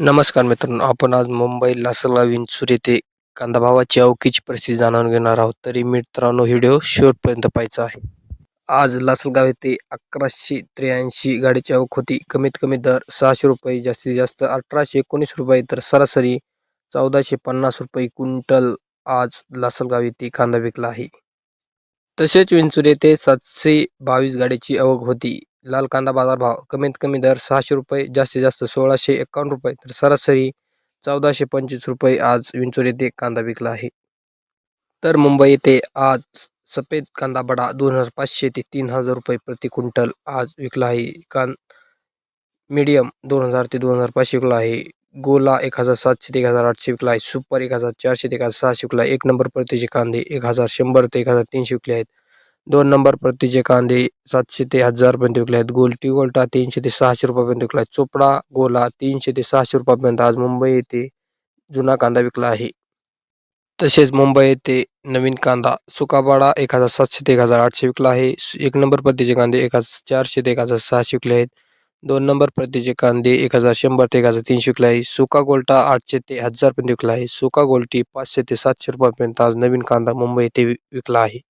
नमस्कार मित्रांनो आपण आज मुंबई लासलगाव विंचूर येथे कांदा भावाची अवकीची परिस्थिती जाणून घेणार आहोत. तरी मित्रांनो व्हिडिओ शेवटपर्यंत पाहायचा आहे. आज लासलगाव येथे अकराशे त्र्याऐंशी गाडीची आवक होती. कमीत कमी दर सहाशे रुपये जास्तीत जास्त अठराशे एकोणीस रुपये तर सरासरी चौदाशे पन्नास रुपये क्विंटल आज लासलगाव येथे कांदा विकला आहे. तसेच विंचूर येथे सातशे बावीस गाडीची आवक होती. लाल कांदा बाजार भाव कमीत कमी दर सहाशे रुपये जास्तीत जास्त सोळाशे एकावन्न रुपये. तर सरासरी चौदाशे पंचवीस रुपये आज विंचूर येथे कांदा विकला आहे. तर मुंबई येथे आज सफेद कांदा बडा दोन हजार पाचशे ते तीन हजार रुपये प्रति क्विंटल आज विकला आहे. कान मीडियम दोन हजार ते दोन हजार पाचशे विकला आहे. गोला एक हजार सातशे ते एक हजार आठशे विकला आहे. सुपर एक हजार चारशे ते एक हजार सहाशे विकला आहे. एक नंबर प्रतीचे कांदे एक हजार शंभर ते एक हजार तीनशे विकले आहेत. दोन नंबर प्रतीचे कांदे सातशे ते हजारपर्यंत विकले आहेत. गोलटी गोल्टा तीनशे ते सहाशे रुपयापर्यंत विकला आहे. चोपडा गोला तीनशे ते सहाशे रुपयापर्यंत आज मुंबई येथे जुना कांदा विकला आहे. तसेच मुंबई येथे नवीन कांदा सुकाबाडा एक हजार सातशे ते एक हजार आठशे विकला आहे. एक नंबर प्रतीचे कांदे एक हजार चारशे ते एक हजार सहाशे विकले आहेत. दोन नंबर प्रतीचे कांदे एक हजार शंभर ते एक हजार तीनशे विकले आहे. सुका गोल्टा आठशे ते हजारपर्यंत विकला आहे. सुका गोल्टी पाचशे ते सातशे रुपयापर्यंत आज नवीन कांदा मुंबई येथे विकला आहे.